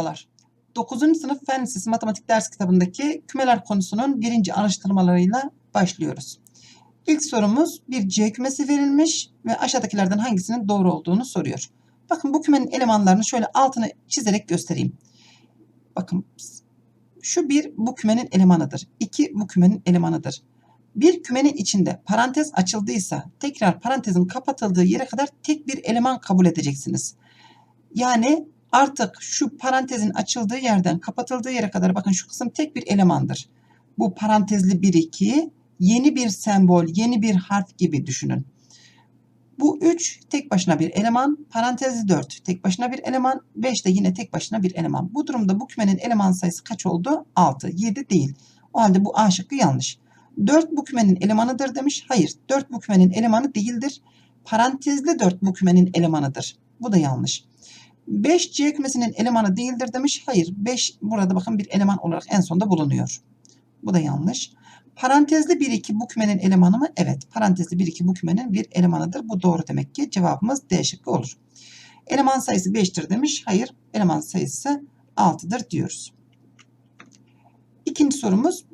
Merhabalar. 9. sınıf Fen Lisesi Matematik ders kitabındaki kümeler konusunun birinci araştırmalarıyla başlıyoruz. İlk sorumuz bir C kümesi verilmiş ve aşağıdakilerden hangisinin doğru olduğunu soruyor. Bakın bu kümenin elemanlarını şöyle altını çizerek göstereyim. Bakın şu bir bu kümenin elemanıdır. İki bu kümenin elemanıdır. Bir kümenin içinde parantez açıldıysa tekrar parantezin kapatıldığı yere kadar tek bir eleman kabul edeceksiniz. Yani artık şu parantezin açıldığı yerden kapatıldığı yere kadar bakın şu kısım tek bir elemandır. Bu parantezli 1 2 yeni bir sembol, yeni bir harf gibi düşünün. Bu 3 tek başına bir eleman, parantezli 4 tek başına bir eleman, 5 de yine tek başına bir eleman. Bu durumda bu kümenin eleman sayısı kaç oldu? 6, 7 değil. O halde bu A şıkkı yanlış. 4 bu kümenin elemanıdır demiş. Hayır, 4 bu kümenin elemanı değildir. Parantezli 4 bu kümenin elemanıdır. Bu da yanlış. 5 C kümesinin elemanı değildir demiş. Hayır 5 burada bakın bir eleman olarak en sonda bulunuyor. Bu da yanlış. Parantezli 1 2 bu kümenin elemanı mı? Evet. Parantezli 1 2 bu kümenin bir elemanıdır. Bu doğru demek ki cevabımız D şıkkı olur. Eleman sayısı 5'tir demiş. Hayır. Eleman sayısı 6'dır diyoruz. İkinci sorumuz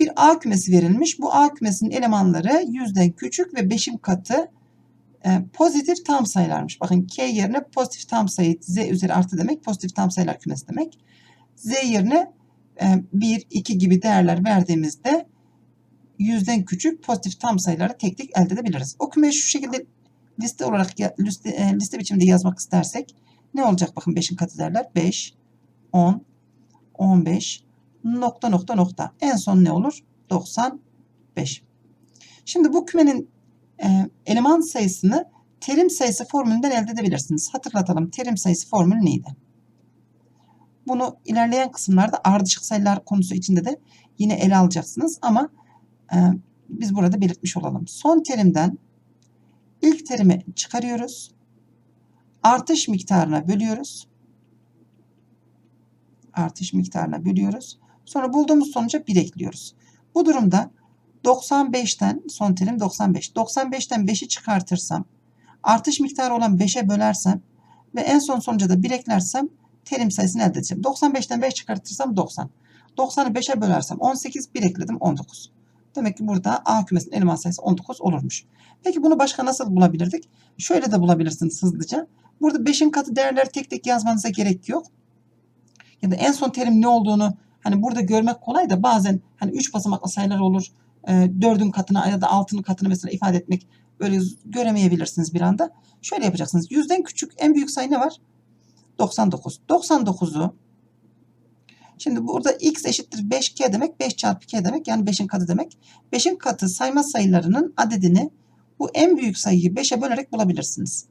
bir A kümesi verilmiş. Bu A kümesinin elemanları yüzden küçük ve 5'in katı e, pozitif tam sayılarmış. Bakın K yerine pozitif tam sayı Z üzeri artı demek pozitif tam sayılar kümesi demek. Z yerine e, 1, 2 gibi değerler verdiğimizde yüzden küçük pozitif tam sayıları tek tek elde edebiliriz. O kümeyi şu şekilde liste olarak liste, e, liste biçiminde yazmak istersek ne olacak? Bakın 5'in katı değerler 5, 10, 15, nokta nokta nokta. En son ne olur? 95. Şimdi bu kümenin eleman sayısını terim sayısı formülünden elde edebilirsiniz. Hatırlatalım terim sayısı formülü neydi? Bunu ilerleyen kısımlarda ardışık sayılar konusu içinde de yine ele alacaksınız ama e, biz burada belirtmiş olalım. Son terimden ilk terimi çıkarıyoruz. Artış miktarına bölüyoruz. Artış miktarına bölüyoruz. Sonra bulduğumuz sonuca 1 ekliyoruz. Bu durumda 95'ten son terim 95. 95'ten 5'i çıkartırsam artış miktarı olan 5'e bölersem ve en son sonuca da 1 eklersem terim sayısını elde edeceğim. 95'ten 5 çıkartırsam 90. 90'ı 5'e bölersem 18 1 ekledim 19. Demek ki burada A kümesinin eleman sayısı 19 olurmuş. Peki bunu başka nasıl bulabilirdik? Şöyle de bulabilirsiniz hızlıca. Burada 5'in katı değerleri tek tek yazmanıza gerek yok. Ya da en son terim ne olduğunu hani burada görmek kolay da bazen hani 3 basamaklı sayılar olur e, 4'ün katına ya da 6'nın katına mesela ifade etmek böyle göremeyebilirsiniz bir anda. Şöyle yapacaksınız. Yüzden küçük en büyük sayı ne var? 99. 99'u Şimdi burada x eşittir 5k demek 5 çarpı k demek yani 5'in katı demek. 5'in katı sayma sayılarının adedini bu en büyük sayıyı 5'e bölerek bulabilirsiniz.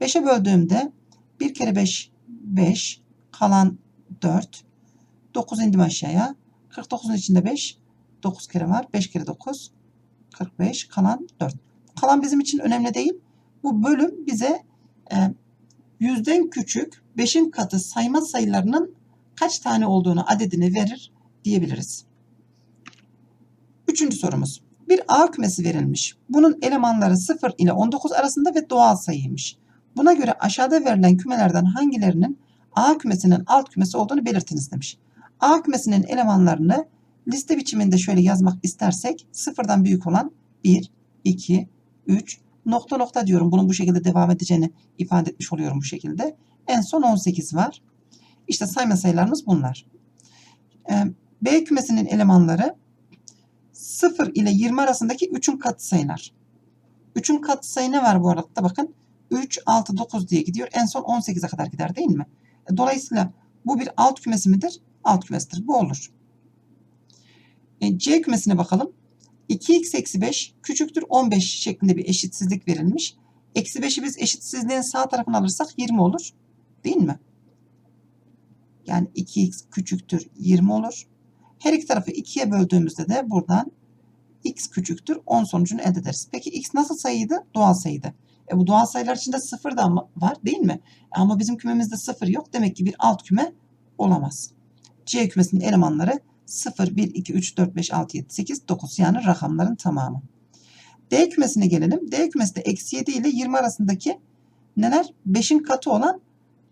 5'e böldüğümde 1 kere 5 5 kalan 4 9 indim aşağıya 49'un içinde 5 9 kere var. 5 kere 9 45 kalan 4. Kalan bizim için önemli değil. Bu bölüm bize e, yüzden küçük 5'in katı sayma sayılarının kaç tane olduğunu adedini verir diyebiliriz. Üçüncü sorumuz. Bir A kümesi verilmiş. Bunun elemanları 0 ile 19 arasında ve doğal sayıymış. Buna göre aşağıda verilen kümelerden hangilerinin A kümesinin alt kümesi olduğunu belirtiniz demiş. A kümesinin elemanlarını liste biçiminde şöyle yazmak istersek sıfırdan büyük olan 1, 2, 3, nokta nokta diyorum. Bunun bu şekilde devam edeceğini ifade etmiş oluyorum bu şekilde. En son 18 var. İşte sayma sayılarımız bunlar. Ee, B kümesinin elemanları 0 ile 20 arasındaki 3'ün katı sayılar. 3'ün katı sayı ne var bu arada? Bakın 3, 6, 9 diye gidiyor. En son 18'e kadar gider değil mi? Dolayısıyla bu bir alt kümesi midir? Alt kümesidir. Bu olur. E, C kümesine bakalım. 2x eksi 5 küçüktür 15 şeklinde bir eşitsizlik verilmiş. Eksi 5'i biz eşitsizliğin sağ tarafına alırsak 20 olur. Değil mi? Yani 2x küçüktür 20 olur. Her iki tarafı 2'ye böldüğümüzde de buradan x küçüktür 10 sonucunu elde ederiz. Peki x nasıl sayıydı? Doğal sayıydı. E bu doğal sayılar içinde 0 da var değil mi? Ama bizim kümemizde 0 yok. Demek ki bir alt küme olamaz. C kümesinin elemanları 0, 1, 2, 3, 4, 5, 6, 7, 8, 9 yani rakamların tamamı. D kümesine gelelim. D kümesi de eksi 7 ile 20 arasındaki neler? 5'in katı olan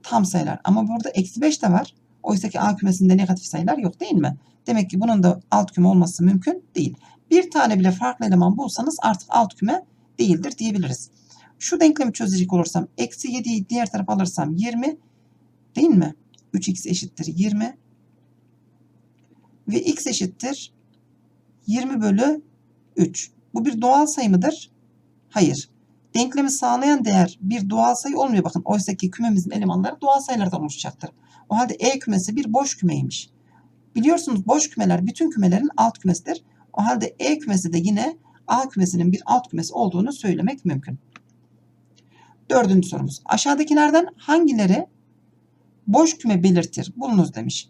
tam sayılar. Ama burada eksi 5 de var. Oysa ki A kümesinde negatif sayılar yok değil mi? Demek ki bunun da alt küme olması mümkün değil. Bir tane bile farklı eleman bulsanız artık alt küme değildir diyebiliriz. Şu denklemi çözecek olursam eksi 7'yi diğer tarafa alırsam 20 değil mi? 3x eşittir 20 ve x eşittir 20 bölü 3. Bu bir doğal sayı mıdır? Hayır. Denklemi sağlayan değer bir doğal sayı olmuyor bakın. Oysa ki kümemizin elemanları doğal sayılardan oluşacaktır. O halde E kümesi bir boş kümeymiş. Biliyorsunuz boş kümeler bütün kümelerin alt kümesidir. O halde E kümesi de yine A kümesinin bir alt kümesi olduğunu söylemek mümkün. Dördüncü sorumuz. Aşağıdakilerden hangileri boş küme belirtir? Bulunuz demiş.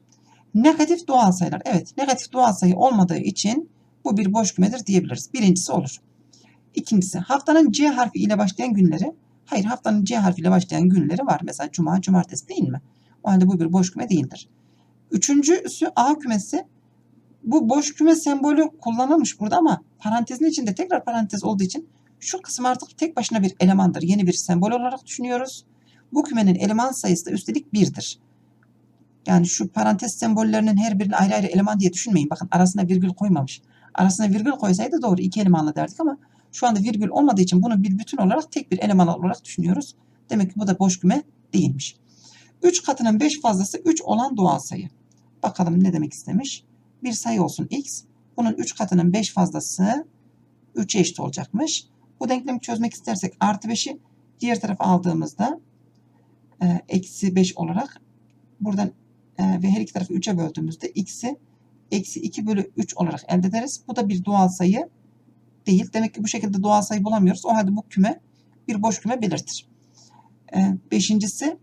Negatif doğal sayılar. Evet negatif doğal sayı olmadığı için bu bir boş kümedir diyebiliriz. Birincisi olur. İkincisi haftanın C harfi ile başlayan günleri. Hayır haftanın C harfi ile başlayan günleri var. Mesela cuma, cumartesi değil mi? O halde bu bir boş küme değildir. Üçüncüsü A kümesi. Bu boş küme sembolü kullanılmış burada ama parantezin içinde tekrar parantez olduğu için şu kısım artık tek başına bir elemandır. Yeni bir sembol olarak düşünüyoruz. Bu kümenin eleman sayısı da üstelik birdir. Yani şu parantez sembollerinin her birini ayrı ayrı eleman diye düşünmeyin. Bakın arasına virgül koymamış. Arasına virgül koysaydı doğru iki elemanlı derdik ama şu anda virgül olmadığı için bunu bir bütün olarak tek bir eleman olarak düşünüyoruz. Demek ki bu da boş küme değilmiş. 3 katının 5 fazlası 3 olan doğal sayı. Bakalım ne demek istemiş. Bir sayı olsun x. Bunun 3 katının 5 fazlası 3'e eşit olacakmış. Bu denklemi çözmek istersek artı 5'i diğer tarafa aldığımızda e, eksi 5 olarak buradan e, ve her iki tarafı 3'e böldüğümüzde x'i eksi 2 bölü 3 olarak elde ederiz. Bu da bir doğal sayı değil. Demek ki bu şekilde doğal sayı bulamıyoruz. O halde bu küme bir boş küme belirtir. E, beşincisi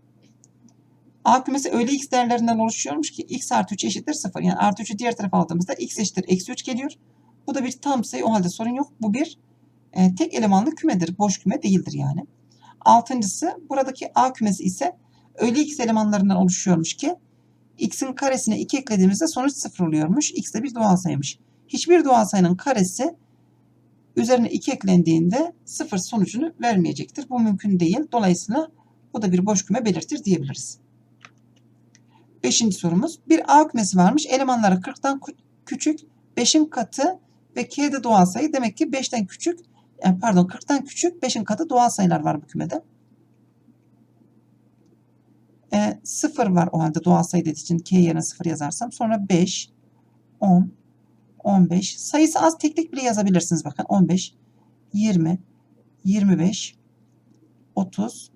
A kümesi öyle x değerlerinden oluşuyormuş ki x artı 3 eşittir 0. Yani artı 3'ü diğer tarafa aldığımızda x eşittir eksi 3 geliyor. Bu da bir tam sayı o halde sorun yok. Bu bir e, tek elemanlı kümedir. Boş küme değildir yani. Altıncısı buradaki A kümesi ise öyle x elemanlarından oluşuyormuş ki x'in karesine 2 eklediğimizde sonuç 0 oluyormuş. x de bir doğal sayıymış. Hiçbir doğal sayının karesi üzerine 2 eklendiğinde 0 sonucunu vermeyecektir. Bu mümkün değil. Dolayısıyla bu da bir boş küme belirtir diyebiliriz. Beşinci sorumuz. Bir A kümesi varmış. Elemanları 40'tan küçük, 5'in katı ve K'de doğal sayı. Demek ki 5'ten küçük, yani pardon 40'tan küçük, 5'in katı doğal sayılar var bu kümede. E, 0 var o halde doğal sayı dediği için K yerine 0 yazarsam. Sonra 5, 10, 15. Sayısı az tek tek bile yazabilirsiniz bakın. 15, 20, 25, 30,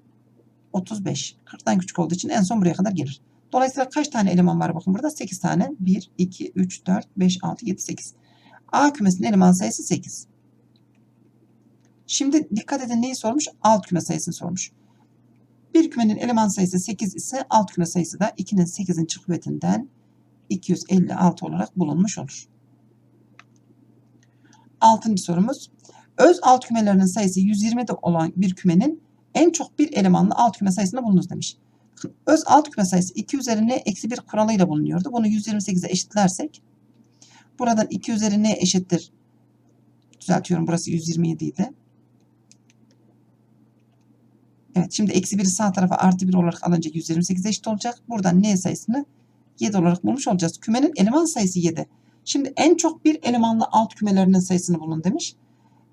35. 40'tan küçük olduğu için en son buraya kadar gelir. Dolayısıyla kaç tane eleman var bakın burada? 8 tane. 1, 2, 3, 4, 5, 6, 7, 8. A kümesinin eleman sayısı 8. Şimdi dikkat edin neyi sormuş? Alt küme sayısını sormuş. Bir kümenin eleman sayısı 8 ise alt küme sayısı da 2'nin 8'in kuvvetinden 256 olarak bulunmuş olur. Altıncı sorumuz. Öz alt kümelerinin sayısı 120'de olan bir kümenin en çok bir elemanlı alt küme sayısını bulunuz demiş. Öz alt küme sayısı 2 üzeri n eksi 1 kuralıyla bulunuyordu. Bunu 128'e eşitlersek buradan 2 üzeri n eşittir. Düzeltiyorum burası 127 idi. Şimdi eksi 1'i sağ tarafa artı 1 olarak alınca 128 eşit olacak. Buradan n sayısını 7 olarak bulmuş olacağız. Kümenin eleman sayısı 7. Şimdi en çok bir elemanlı alt kümelerinin sayısını bulun demiş.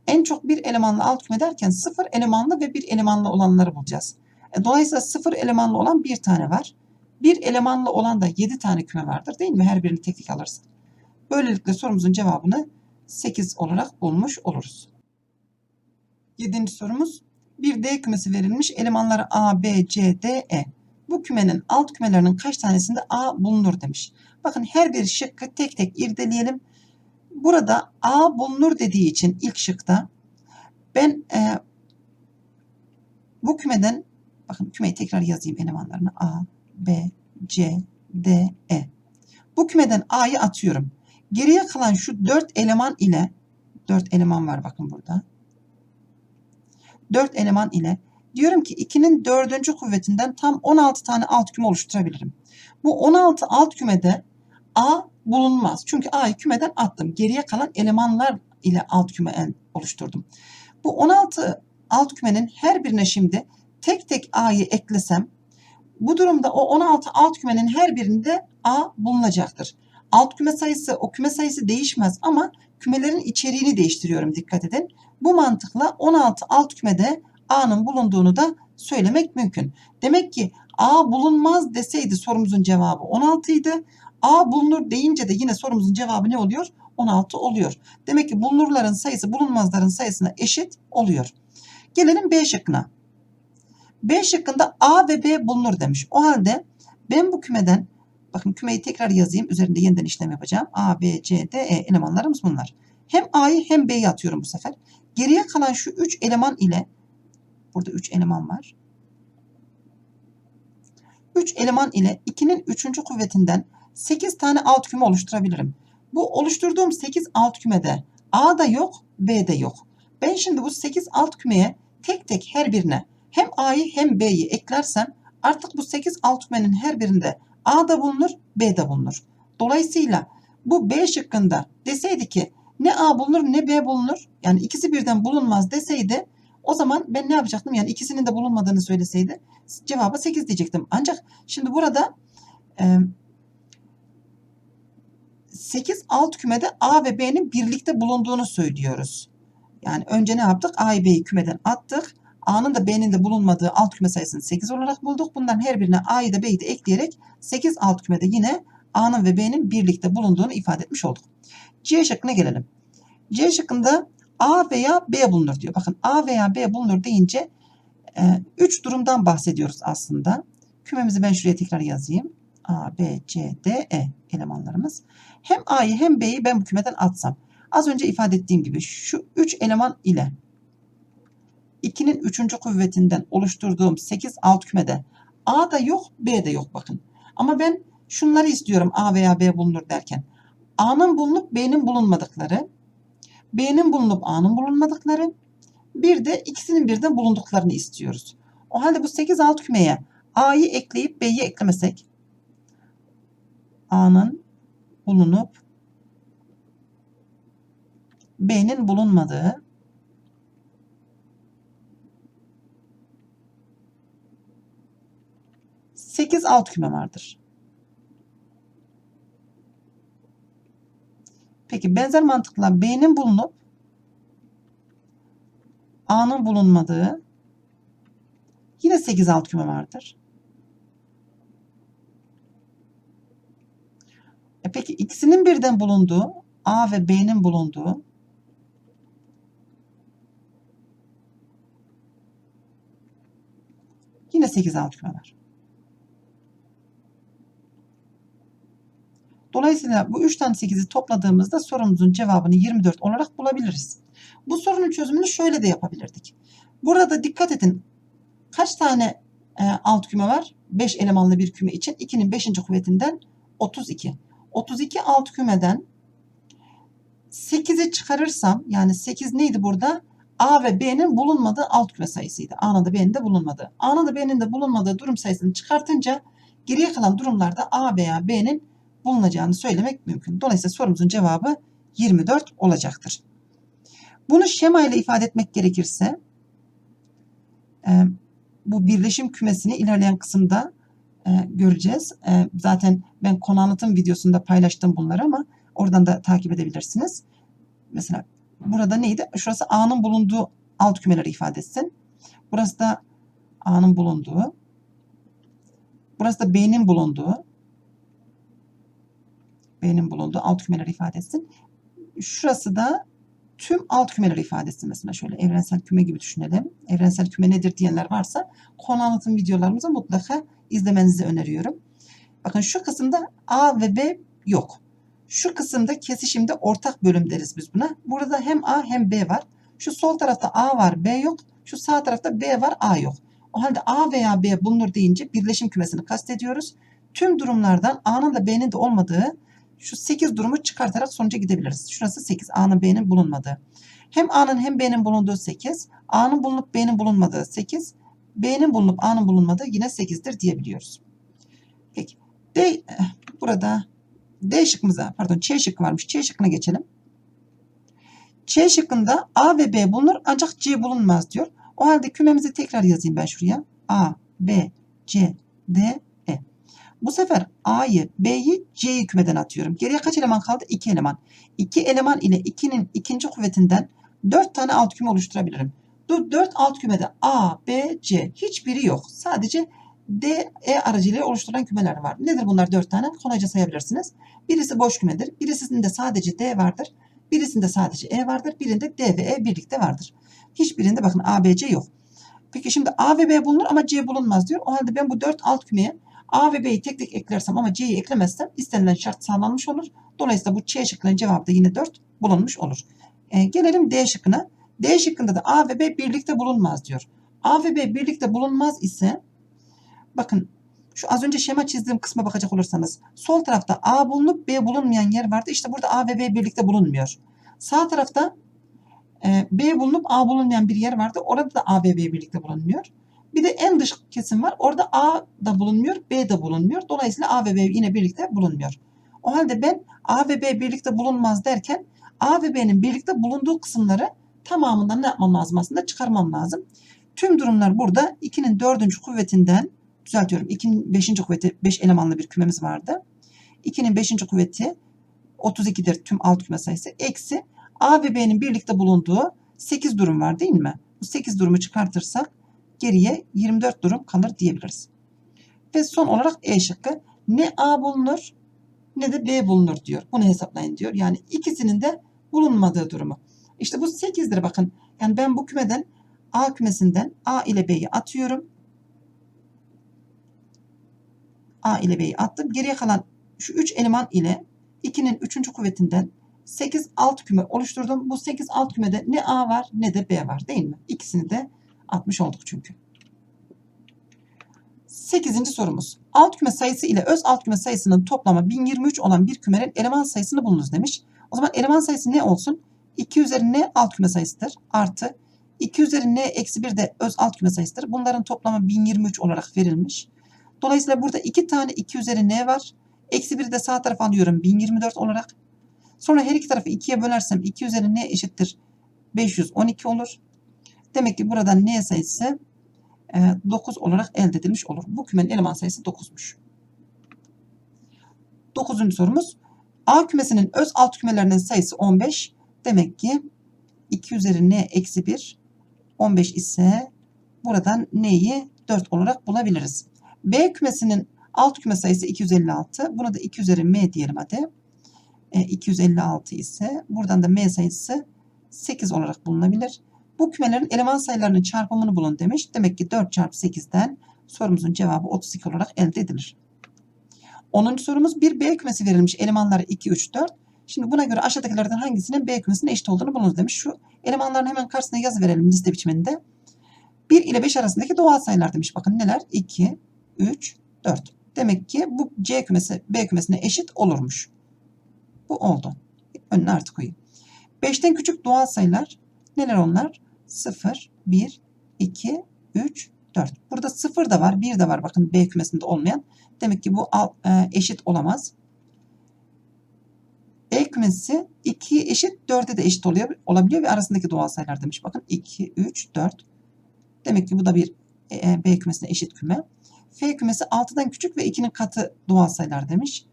En çok bir elemanlı alt küme derken sıfır elemanlı ve bir elemanlı olanları bulacağız. E, dolayısıyla sıfır elemanlı olan bir tane var. Bir elemanlı olan da 7 tane küme vardır değil mi? Her birini tek tek alırsak. Böylelikle sorumuzun cevabını 8 olarak bulmuş oluruz. Yedinci sorumuz. Bir D kümesi verilmiş. Elemanları A, B, C, D, E. Bu kümenin alt kümelerinin kaç tanesinde A bulunur demiş. Bakın her bir şıkkı tek tek irdeleyelim. Burada A bulunur dediği için ilk şıkta ben e, bu kümeden bakın kümeyi tekrar yazayım elemanlarını. A, B, C, D, E. Bu kümeden A'yı atıyorum. Geriye kalan şu 4 eleman ile 4 eleman var bakın burada. 4 eleman ile diyorum ki 2'nin 4. kuvvetinden tam 16 tane alt küme oluşturabilirim. Bu 16 alt kümede A bulunmaz. Çünkü A'yı kümeden attım. Geriye kalan elemanlar ile alt küme oluşturdum. Bu 16 alt kümenin her birine şimdi tek tek A'yı eklesem Bu durumda o 16 alt kümenin her birinde A bulunacaktır. Alt küme sayısı o küme sayısı değişmez ama kümelerin içeriğini değiştiriyorum dikkat edin. Bu mantıkla 16 alt kümede A'nın bulunduğunu da söylemek mümkün. Demek ki A bulunmaz deseydi sorumuzun cevabı 16 idi. A bulunur deyince de yine sorumuzun cevabı ne oluyor? 16 oluyor. Demek ki bulunurların sayısı bulunmazların sayısına eşit oluyor. Gelelim B şıkkına. B şıkkında A ve B bulunur demiş. O halde ben bu kümeden bakın kümeyi tekrar yazayım. Üzerinde yeniden işlem yapacağım. A, B, C, D, E elemanlarımız bunlar. Hem A'yı hem B'yi atıyorum bu sefer. Geriye kalan şu 3 eleman ile burada 3 eleman var. 3 eleman ile 2'nin 3. kuvvetinden 8 tane alt küme oluşturabilirim. Bu oluşturduğum 8 alt kümede A da yok, B de yok. Ben şimdi bu 8 alt kümeye tek tek her birine hem A'yı hem B'yi eklersem artık bu 8 alt kümenin her birinde A da bulunur, B de bulunur. Dolayısıyla bu B şıkkında deseydi ki ne A bulunur ne B bulunur yani ikisi birden bulunmaz deseydi o zaman ben ne yapacaktım? Yani ikisinin de bulunmadığını söyleseydi cevaba 8 diyecektim. Ancak şimdi burada e, 8 alt kümede A ve B'nin birlikte bulunduğunu söylüyoruz. Yani önce ne yaptık? A'yı B'yi kümeden attık. A'nın da B'nin de bulunmadığı alt küme sayısını 8 olarak bulduk. Bunların her birine A'yı da B'yi de ekleyerek 8 alt kümede yine A'nın ve B'nin birlikte bulunduğunu ifade etmiş olduk. C şıkkına gelelim. C şıkkında A veya B bulunur diyor. Bakın A veya B bulunur deyince 3 durumdan bahsediyoruz aslında. Kümemizi ben şuraya tekrar yazayım. A, B, C, D, E elemanlarımız. Hem A'yı hem B'yi ben bu kümeden atsam. Az önce ifade ettiğim gibi şu 3 eleman ile 2'nin 3. kuvvetinden oluşturduğum 8 alt kümede A da yok, B de yok bakın. Ama ben şunları istiyorum A veya B bulunur derken. A'nın bulunup B'nin bulunmadıkları, B'nin bulunup A'nın bulunmadıkları, bir de ikisinin birden bulunduklarını istiyoruz. O halde bu 8 alt kümeye A'yı ekleyip B'yi eklemesek A'nın bulunup B'nin bulunmadığı sekiz alt küme vardır. Peki benzer mantıkla B'nin bulunup A'nın bulunmadığı yine 8 alt küme vardır. E peki ikisinin birden bulunduğu A ve B'nin bulunduğu yine 8 alt küme var. Dolayısıyla bu 3 tane 8'i topladığımızda sorumuzun cevabını 24 olarak bulabiliriz. Bu sorunun çözümünü şöyle de yapabilirdik. Burada dikkat edin. Kaç tane e, alt küme var? 5 elemanlı bir küme için 2'nin 5. kuvvetinden 32. 32 alt kümeden 8'i çıkarırsam yani 8 neydi burada? A ve B'nin bulunmadığı alt küme sayısıydı. A'nın da B'nin de bulunmadığı. A'nın da B'nin de bulunmadığı durum sayısını çıkartınca geriye kalan durumlarda A veya B'nin bulunacağını söylemek mümkün. Dolayısıyla sorumuzun cevabı 24 olacaktır. Bunu şema ile ifade etmek gerekirse e, bu birleşim kümesini ilerleyen kısımda e, göreceğiz. E, zaten ben konu anlatım videosunda paylaştım bunları ama oradan da takip edebilirsiniz. Mesela burada neydi? Şurası A'nın bulunduğu alt kümeleri ifade etsin. Burası da A'nın bulunduğu. Burası da B'nin bulunduğu. B'nin bulunduğu alt kümeleri ifade. Şurası da tüm alt kümeleri ifade etsin. Mesela şöyle evrensel küme gibi düşünelim. Evrensel küme nedir diyenler varsa konu anlatım videolarımızı mutlaka izlemenizi öneriyorum. Bakın şu kısımda A ve B yok. Şu kısımda kesişimde ortak bölüm deriz biz buna. Burada hem A hem B var. Şu sol tarafta A var B yok. Şu sağ tarafta B var A yok. O halde A veya B bulunur deyince birleşim kümesini kastediyoruz. Tüm durumlardan A'nın da B'nin de olmadığı şu 8 durumu çıkartarak sonuca gidebiliriz. Şurası 8. A'nın B'nin bulunmadığı. Hem A'nın hem B'nin bulunduğu 8. A'nın bulunup B'nin bulunmadığı 8. B'nin bulunup A'nın bulunmadığı yine 8'dir diyebiliyoruz. Peki. D, burada D şıkkımıza pardon Ç şıkkı varmış. Ç şıkkına geçelim. Ç şıkkında A ve B bulunur ancak C bulunmaz diyor. O halde kümemizi tekrar yazayım ben şuraya. A, B, C, D. Bu sefer A'yı, B'yi, C'yi kümeden atıyorum. Geriye kaç eleman kaldı? 2 eleman. 2 eleman ile 2'nin ikinci kuvvetinden 4 tane alt küme oluşturabilirim. Bu 4 alt kümede A, B, C hiçbiri yok. Sadece D, E aracılığıyla oluşturulan kümeler var. Nedir bunlar 4 tane? Kolayca sayabilirsiniz. Birisi boş kümedir. Birisinde sadece D vardır. Birisinde sadece E vardır. Birinde D ve E birlikte vardır. Hiçbirinde bakın A, B, C yok. Peki şimdi A ve B bulunur ama C bulunmaz diyor. O halde ben bu 4 alt kümeye A ve B'yi tek tek eklersem ama C'yi eklemezsem istenilen şart sağlanmış olur. Dolayısıyla bu C şıkkının cevabı da yine 4 bulunmuş olur. E, gelelim D şıkkına. D şıkkında da A ve B birlikte bulunmaz diyor. A ve B birlikte bulunmaz ise bakın şu az önce şema çizdiğim kısma bakacak olursanız sol tarafta A bulunup B bulunmayan yer vardı. İşte burada A ve B birlikte bulunmuyor. Sağ tarafta e, B bulunup A bulunmayan bir yer vardı. Orada da A ve B birlikte bulunmuyor. Bir de en dış kesim var. Orada A da bulunmuyor, B de bulunmuyor. Dolayısıyla A ve B yine birlikte bulunmuyor. O halde ben A ve B birlikte bulunmaz derken A ve B'nin birlikte bulunduğu kısımları tamamından ne yapmam lazım aslında? Çıkarmam lazım. Tüm durumlar burada 2'nin 4. kuvvetinden düzeltiyorum. 2'nin 5. kuvveti 5 elemanlı bir kümemiz vardı. 2'nin 5. kuvveti 32'dir tüm alt küme sayısı. Eksi A ve B'nin birlikte bulunduğu 8 durum var değil mi? Bu 8 durumu çıkartırsak geriye 24 durum kalır diyebiliriz. Ve son olarak E şıkkı ne A bulunur ne de B bulunur diyor. Bunu hesaplayın diyor. Yani ikisinin de bulunmadığı durumu. İşte bu 8'dir bakın. Yani ben bu kümeden A kümesinden A ile B'yi atıyorum. A ile B'yi attım. Geriye kalan şu 3 eleman ile 2'nin 3. kuvvetinden 8 alt küme oluşturdum. Bu 8 alt kümede ne A var ne de B var değil mi? İkisini de atmış olduk çünkü. 8. sorumuz. Alt küme sayısı ile öz alt küme sayısının toplamı 1023 olan bir kümenin eleman sayısını bulunuz demiş. O zaman eleman sayısı ne olsun? 2 üzeri n alt küme sayısıdır. Artı 2 üzeri n eksi 1 de öz alt küme sayısıdır. Bunların toplamı 1023 olarak verilmiş. Dolayısıyla burada 2 tane 2 üzeri n var. Eksi 1 de sağ tarafa alıyorum 1024 olarak. Sonra her iki tarafı 2'ye bölersem 2 üzeri n eşittir 512 olur. Demek ki burada n sayısı 9 olarak elde edilmiş olur. Bu kümenin eleman sayısı 9'muş. 9. sorumuz. A kümesinin öz alt kümelerinin sayısı 15. Demek ki 2 üzeri n eksi 1 15 ise buradan n'yi 4 olarak bulabiliriz. B kümesinin alt küme sayısı 256. Buna da 2 üzeri m diyelim hadi. E, 256 ise buradan da m sayısı 8 olarak bulunabilir. Bu kümelerin eleman sayılarının çarpımını bulun demiş. Demek ki 4 çarpı 8'den sorumuzun cevabı 32 olarak elde edilir. 10. sorumuz bir B kümesi verilmiş. Elemanları 2, 3, 4. Şimdi buna göre aşağıdakilerden hangisinin B kümesine eşit olduğunu bulunuz demiş. Şu elemanların hemen karşısına yazı verelim liste biçiminde. 1 ile 5 arasındaki doğal sayılar demiş. Bakın neler? 2, 3, 4. Demek ki bu C kümesi B kümesine eşit olurmuş. Bu oldu. Önüne artık koyayım. 5'ten küçük doğal sayılar neler onlar? 0, 1, 2, 3, 4. Burada 0 da var, 1 de var. Bakın B kümesinde olmayan. Demek ki bu e, eşit olamaz. B kümesi 2'ye eşit 4'e de eşit oluyor, olabiliyor ve arasındaki doğal sayılar demiş. Bakın 2, 3, 4. Demek ki bu da bir e, B kümesine eşit küme. F kümesi 6'dan küçük ve 2'nin katı doğal sayılar demiş.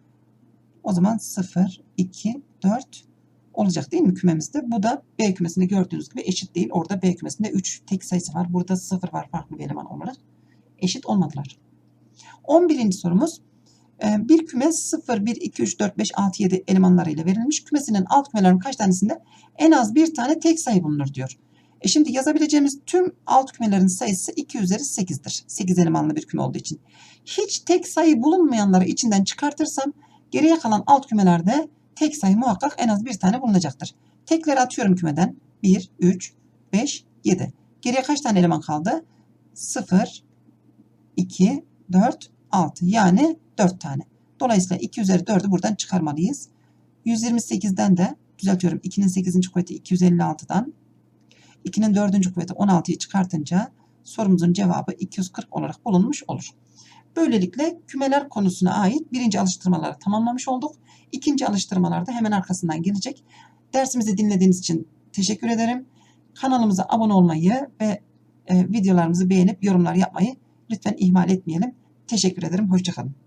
O zaman 0, 2, 4 olacak değil mi kümemizde? Bu da B kümesinde gördüğünüz gibi eşit değil. Orada B kümesinde 3 tek sayısı var. Burada 0 var farklı bir eleman olarak. Eşit olmadılar. 11. sorumuz. Ee, bir küme 0, 1, 2, 3, 4, 5, 6, 7 elemanlarıyla verilmiş. Kümesinin alt kümelerin kaç tanesinde en az bir tane tek sayı bulunur diyor. E şimdi yazabileceğimiz tüm alt kümelerin sayısı 2 üzeri 8'dir. 8 elemanlı bir küme olduğu için. Hiç tek sayı bulunmayanları içinden çıkartırsam geriye kalan alt kümelerde tek sayı muhakkak en az bir tane bulunacaktır. Tekleri atıyorum kümeden. 1, 3, 5, 7. Geriye kaç tane eleman kaldı? 0, 2, 4, 6. Yani 4 tane. Dolayısıyla 2 üzeri 4'ü buradan çıkarmalıyız. 128'den de düzeltiyorum. 2'nin 8. kuvveti 256'dan 2'nin 4. kuvveti 16'yı çıkartınca sorumuzun cevabı 240 olarak bulunmuş olur. Böylelikle kümeler konusuna ait birinci alıştırmaları tamamlamış olduk. İkinci alıştırmalarda hemen arkasından gelecek. Dersimizi dinlediğiniz için teşekkür ederim. Kanalımıza abone olmayı ve e, videolarımızı beğenip yorumlar yapmayı lütfen ihmal etmeyelim. Teşekkür ederim. Hoşçakalın.